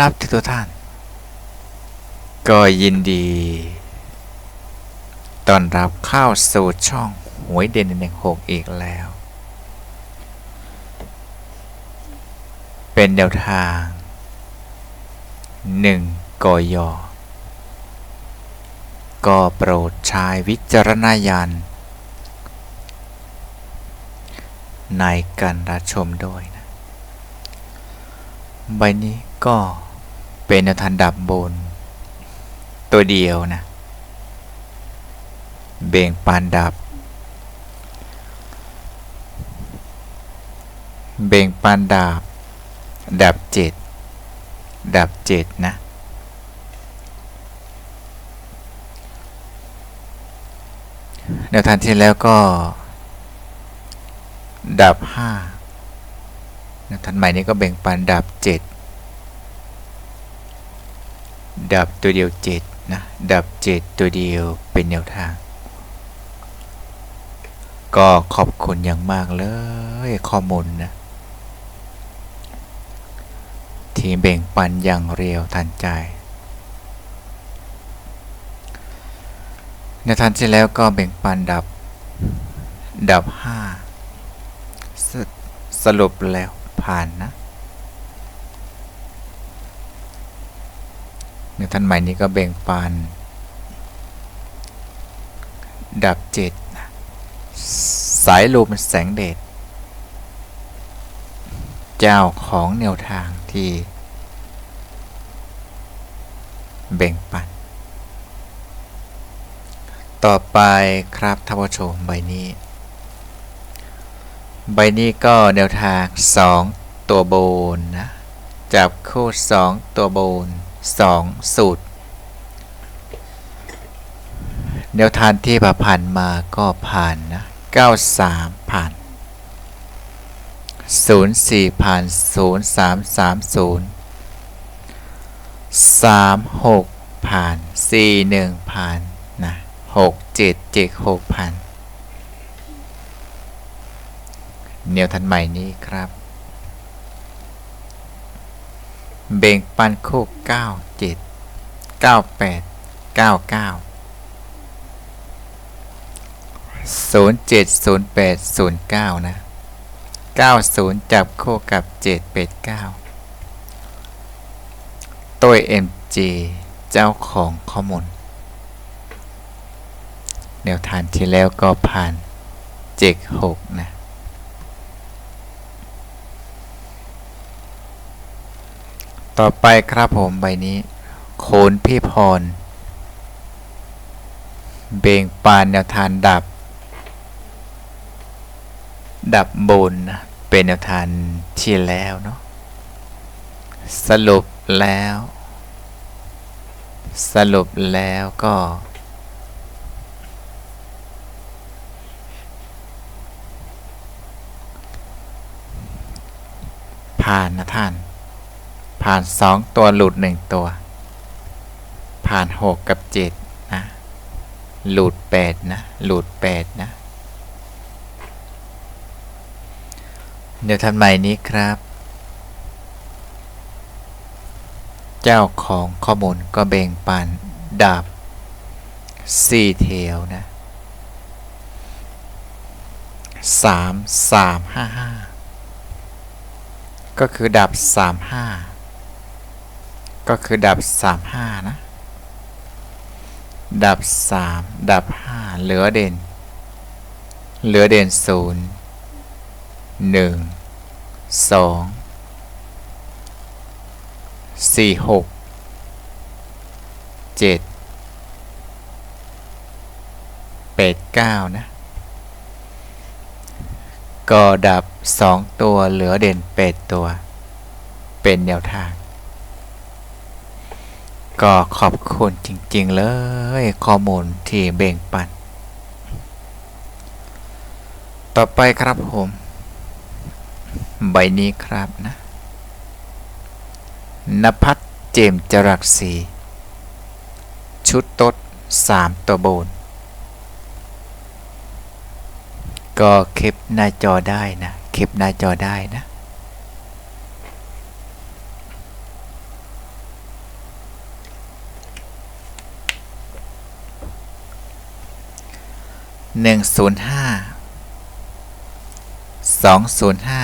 นับทุกท่าน ก็ยินดีต้อนรับเข้าสู่ช่องหวยเด่นหนึ่งหกอีกแล้ว เป็นแนวทางหนึ่งกอยอก็โปรดใช้วิจารณญาณในการรับชมด้วยนะ ใบนี้ก็ เป็นแนวทางดับบน ตัวเดียวนะ เบ่งปานดับ เบ่งปานดับ ดับเจ็ดดับเจ็ดนะแนวทางที่แล้วก็ ดับห้าแนวทางใหม่นี้ก็เบ่งปานดับเจ็ด ดับตัวเดียวเจ็ดนะดับเจ็ดตัวเดียวเป็นแนวทาง ก็ขอบคุณอย่างมากเลยข้อมูลนะทีมเบ่งปันอย่างเร็วทันใจ ในทันที่แล้วก็เบ่งปันดับ ดับห้าสสรุปแล้วผ่านนะ ใน ท่านใหม่นี้ก็เบ่งปานดับเจ็ดสายลมแสงเดชเจ้าของแนวทางที่เบ่งปัน ต่อไปครับท่านผู้ชมใบนี้ ใบนี้ก็แนวทาง 2 ตัวโบนนะ จับคู่ 2 ตัวโบน 2 สูตร แนวทางที่ผ่านมาก็ผ่านนะ 93 ผ่าน 04 ผ่าน 0330 36 ผ่าน 41 ผ่านนะ67 76 ผ่านแนวทันใหม่นี้ครับ เบ่งปันคู่เก้าเจ็ดเก้าแปดเก้าเก้าศูนย์เจ็ดศูนย์แปดศูนย์เก้านะเก้าศูนย์จับคู่กับเจ็ดแปดเก้าตัวเอ็มจีเจ้าของข้อมูลแนวทางที่แล้วก็ผ่านเจ็ดหกนะ ต่อไปครับผมใบนี้โคนพี่พร เบ่งปานแนวทางดับ ดับบนนะเป็นแนวทางที่แล้วเนาะสรุปแล้ว สรุปแล้วก็ ผ่านนะท่าน ผ่านสองตัวหลุดหนึ่งตัว ผ่านหกกับเจ็ดนะ หลุดแปดนะ หลุดแปดนะ เดี๋ยวทันใหม่นี้ครับ เจ้าของข้อมูลก็เบ่งปันดาบสี่เทวนะสามสามห้าห้าก็คือดับสามห้า ก็คือดับสามห้านะ ดับสามดับห้าเหลือเด่น เหลือเด่นศูนย์หนึ่งสองสี่หกเจ็ดแปดเก้านะ ก็ดับสองตัวเหลือเด่นเป็ดตัว เป็นแนวทาง ก็ขอบคุณจริง ๆ เลย ข้อมูลที่เบ่งปัน ต่อไปครับผม ใบนี้ครับนะนภัทรเจมจรักสีชุดตดสามตัวโบน ก็คลิปหน้าจอได้นะ คลิปหน้าจอได้นะ หนึ่งศูนย์ห้าสองศูนย์ห้า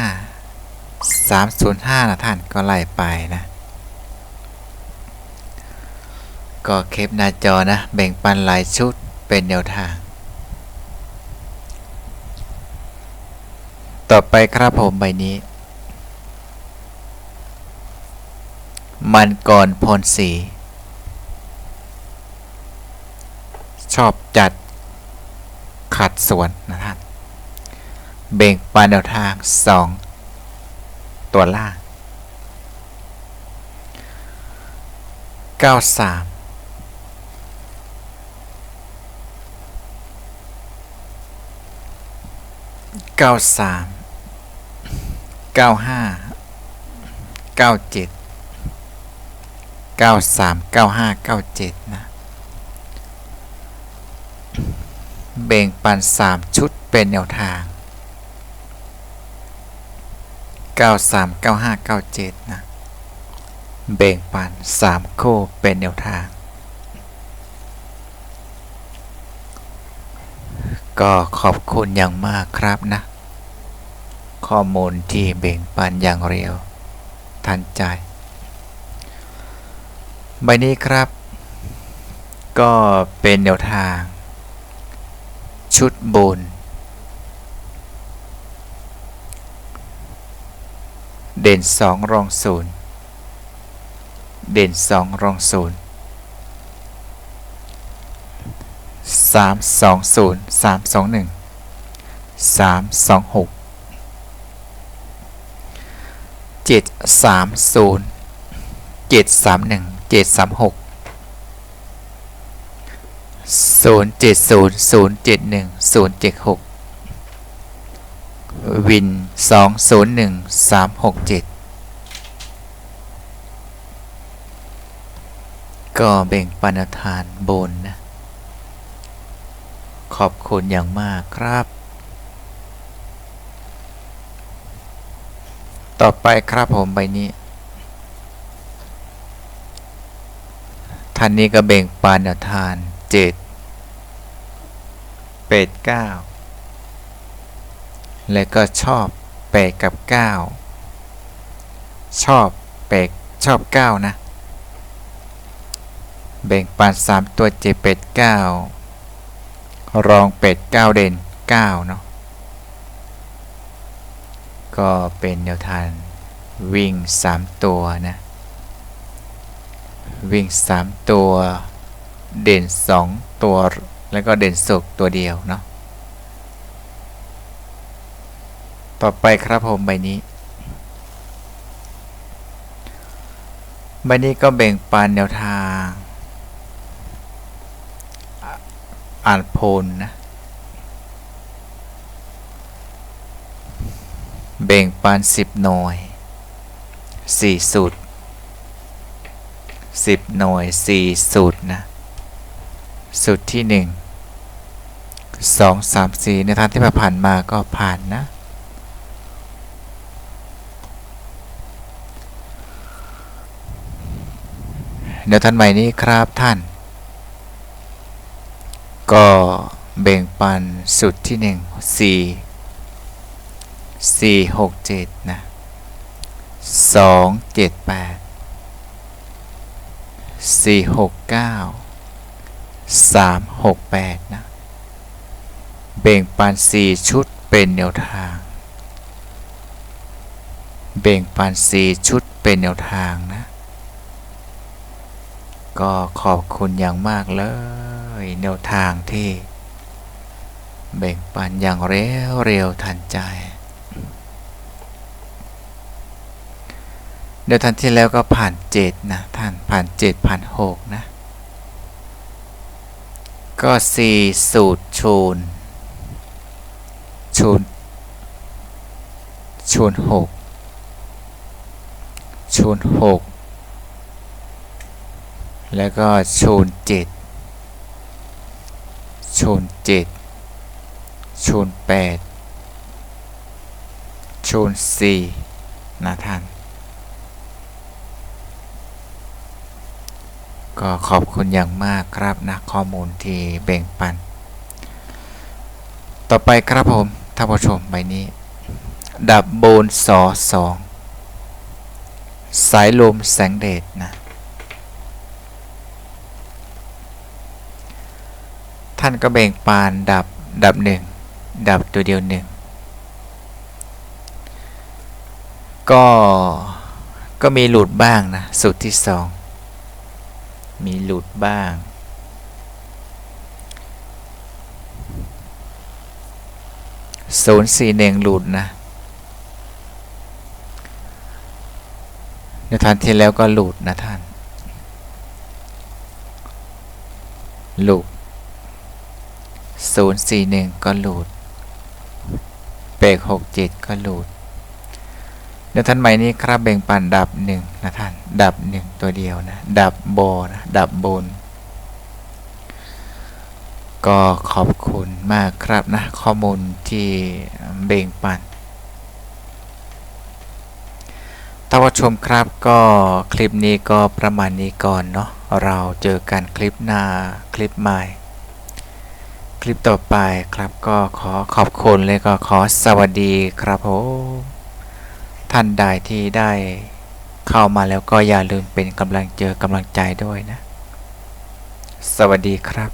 สามศูนย์ห้านะท่านก็ไล่ไปนะ ก็เคปหน้าจอนะ แบ่งปันหลายชุดเป็นแนวทาง ต่อไปครับผมใบนี้ มันก่อนพลสี ชอบจัด ขัดส่วนนะท่านเบ่งปานแนวทาง 2 ตัวล่าง 93เก้าสามเก้าห้าเก้าเจ็ดเก้าสามเก้าห้าเก้าเจ็ดนะ เบ่งปัน 3 ชุดเป็นแนวทาง 93 95 97 นะเบ่งปัน 3 คู่เป็นแนวทาง ก็ขอบคุณอย่างมากครับนะ ข้อมูลที่เบ่งปันอย่างเร็ว ทันใจ ใบนี้ครับก็เป็นแนวทาง ชุดบน เด่น2รองศูนย์เด่น2รองศูนย์สามสองศูนย์สามสองหนึ่งสามสองหกเจ็ดสามศูนย์เจ็ดสามหนึ่งเจ็ดสามหก 0700710076 วิน 201367 ก็เบ่งปันทานบนนะ ขอบคุณอย่างมากครับ ต่อไปครับผมใบนี้ท่านนี้ก็เบ่งปานทาน เจ็ดเป็ดเก้าและก็ชอบแปดกับเก้าชอบแปดชอบเก้านะเบ่งปานสามตัวเจ็ดเป็ดเก้ารองเป็ดเก้าเด่นเก้าเนาะก็เป็นแนวทางวิ่งสามตัวนะ วิ่งสามตัว เด่นสองตัว แล้วก็เด่นสุกตัวเดียวเนาะต่อไปครับผมใบนี้ ใบนี้ก็แบ่งปันแนวทาง อ่านโพลนะ แบ่งปันสิบหน่วยสี่สูตรสิบหน่วยสี่สูตรนะ ที่หนึ่งสองสามสี่ในทางที่ผ่านมาก็ผ่านนะเดี๋ยวท่านใหม่นี้ครับท่าน ก็แบ่งปันสุดที่หนึ่งสี่สี่หกเจ็ดนะสองเจ็ด แปดสี่หกเก้ามหกแปดนะเบ่งปันสี่ชุดเป็นแนวทางเบ่งปันสี่ชุดเป็นแนวทางนะ ก็ขอบคุณอย่างมากเลย แนวทางที่ แบ่งปันอย่างเร็วเร็วทันใจเดี๋ยวทันที่แล้วก็ผ่านเจ็ดนะ ท่านผ่านเจ็ดผ่านหกนะ ก็สี่สูตรชูนชูนชูนหกชูนหกแล้วก็ชูนเจ็ดชูนเจ็ดชูนแปดชูนสี่นะท่าน ก็ขอบคุณอย่างมากครับนะข้อมูลที่แบ่งปัน ต่อไปครับผมท่านผู้ชมใบนี้ ดับโบนสอสองสายลมแสงเดชนะ ท่านก็แบ่งปานดับดับหนึ่งดับตัวเดียวหนึ่งก็ก็มีหลุดบ้างนะ สูตรที่สอง มีหลุดบ้าง ศูนย์สี่หนึ่งหลุดนะ ในทันที่แล้วก็หลุดนะท่าน หลุดศูนย์สี่หนึ่งก็หลุดเปกหกเจ็ดก็หลุด ในท่านใหม่นี้ครับแบ่งปันดับหนึ่งนะท่าน ดับหนึ่งตัวเดียวนะ ดับโบนะดับบน ก็ขอบคุณมากครับนะ ข้อมูลที่เบ่งปันท่านผู้ชมครับก็คลิปนี้ก็ประมาณนี้ก่อนเนาะเราเจอกันคลิปหน้าคลิปใหม่ คลิปต่อไปครับก็ขอขอบคุณเลยก็ขอสวัสดีครับผม ท่านใดที่ได้เข้ามาแล้วก็อย่าลืมเป็นกำลังเจอกำลังใจด้วยนะ สวัสดีครับ